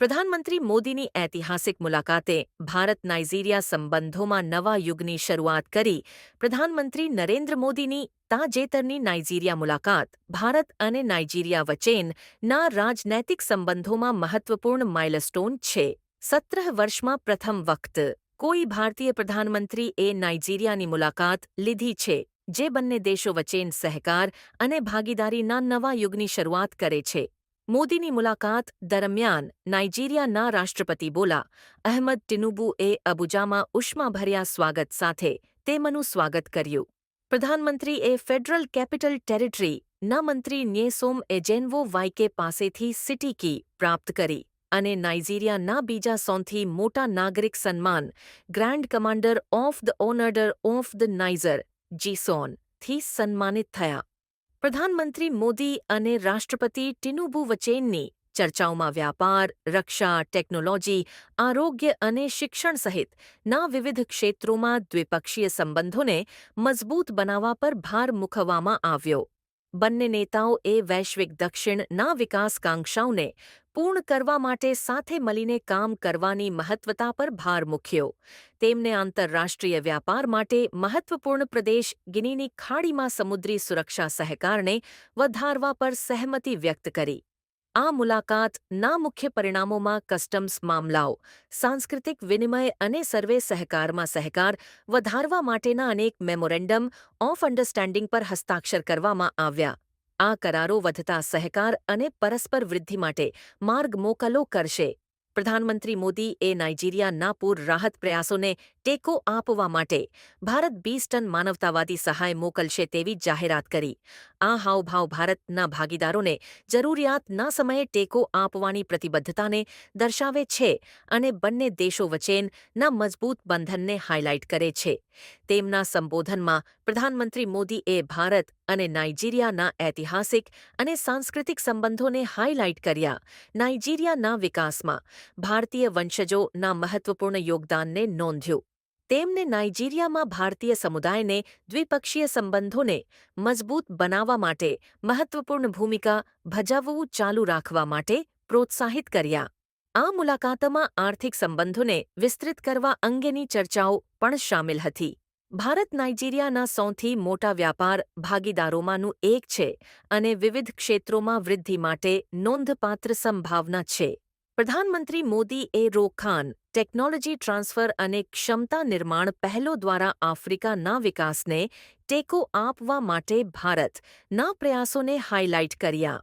પ્રધાનમંત્રી મોદીની ઐતિહાસિક મુલાકાતે ભારત નાઇજીરિયા સંબંધોમાં નવા યુગની શરૂઆત કરી પ્રધાનમંત્રી નરેન્દ્ર મોદીની તાજેતરની નાઇજીરિયા મુલાકાત ભારત અને નાઇજીરિયા વચ્ચેના રાજનૈતિક સંબંધોમાં મહત્વપૂર્ણ માઇલસ્ટોન છે. સત્રહ વર્ષમાં પ્રથમ વખત કોઈ ભારતીય પ્રધાનમંત્રી એ નાઇજીરિયાની મુલાકાત લીધી છે, જે બંને દેશો વચ્ચે સહકાર અને ભાગીદારીના નવા યુગની શરૂઆત કરે છે. મોદીની મુલાકાત દરમિયાન નાઇજીરિયાના રાષ્ટ્રપતિ બોલા, અહમદ ટિનુબુએ અબુજામાં ઉષ્માભર્યા સ્વાગત સાથે તેમનું સ્વાગત કર્યું. પ્રધાનમંત્રીએ ફેડરલ કેપિટલ ટેરિટરી ના મંત્રી ન્યેસોમ એજેન્વો વાઇકે પાસેથી સિટી કી પ્રાપ્ત કરી અને નાઇજીરિયાના બીજા સૌથી મોટા નાગરિક સન્માન grand commander of the order of the Niger જીસોનથી સન્માનિત થયા. પ્રધાનમંત્રી મોદી અને રાષ્ટ્રપતિ ટિનુબુ વચ્ચેની ચર્ચાઓમાં વ્યાપાર, રક્ષા, ટેકનોલોજી, આરોગ્ય અને શિક્ષણ સહિત ના વિવિધ ક્ષેત્રોમાં દ્વિપક્ષીય સંબંધોને મજબૂત બનાવવા પર ભાર મૂકવામાં આવ્યો. બંને નેતાઓએ વૈશ્વિક દક્ષિણના વિકાસકાંક્ષાઓને પૂર્ણ કરવા માટે સાથે મળીને કામ કરવાની મહત્વતા પર ભાર મૂક્યો. તેમને આંતરરાષ્ટ્રીય વ્યાપાર માટે મહત્વપૂર્ણ પ્રદેશ ગિનીની ખાડીમાં સમુદ્રી સુરક્ષા સહકારને વધારવા પર સહમતિ વ્યક્ત કરી. આ મુલાકાત ના મુખ્ય પરિણામોમાં કસ્ટમ્સ મામલાઓ, સાંસ્કૃતિક વિનિમય અને સર્વે સહકારમાં સહકાર વધારવા માટેના અનેક મેમોરેન્ડમ ઓફ અન્ડરસ્ટેન્ડિંગ પર હસ્તાક્ષર કરવામાં આવ્યા. આ કરારો વધતા સહકાર અને પરસ્પર વૃદ્ધિ માટે માર્ગ મોકલો કરશે. પ્રધાનમંત્રી મોદી એ નાઇજીરિયાના પૂર રાહત પ્રયાસોને ટેકો આપવા માટે ભારત બીસ ટન માનવતાવાદી સહાય મોકલશે તેવી જાહેરાત કરી. આ હાવભાવ ભારતના ભાગીદારોને જરૂરિયાતના સમયે ટેકો આપવાની પ્રતિબદ્ધતાને દર્શાવે છે અને બંને દેશો વચ્ચેના મજબૂત બંધનને હાઇલાઇટ કરે છે. તેમના સંબોધનમાં પ્રધાનમંત્રી મોદીએ ભારત અને નાઇજીરિયાના ઐતિહાસિક અને સાંસ્કૃતિક સંબંધોને હાઇલાઇટ કર્યા. નાઇજીરિયાના વિકાસમાં ભારતીય વંશજોના મહત્વપૂર્ણ યોગદાનને નોંધ્યું. તેમને નાઇજીરિયામાં ભારતીય સમુદાયને દ્વિપક્ષીય સંબંધોને મજબૂત બનાવવા માટે મહત્વપૂર્ણ ભૂમિકા ભજવવું ચાલુ રાખવા માટે પ્રોત્સાહિત કર્યા. આ મુલાકાતમાં આર્થિક સંબંધોને વિસ્તૃત કરવા અંગેની ચર્ચાઓ પણ સામેલ હતી. ભારત નાઇજીરિયાના સૌથી મોટા વ્યાપાર ભાગીદારોમાંનું એક છે અને વિવિધ ક્ષેત્રોમાં વૃદ્ધિ માટે નોંધપાત્ર સંભાવના છે. પ્રધાનમંત્રી મોદીએ રોકાણ ટેકનોલોજી ટ્રાન્સફર અને ક્ષમતા નિર્માણ પહેલો દ્વારા આફ્રિકાના વિકાસને ટેકો આપવા માટે ભારતના પ્રયાસોને હાઇલાઇટ કર્યા.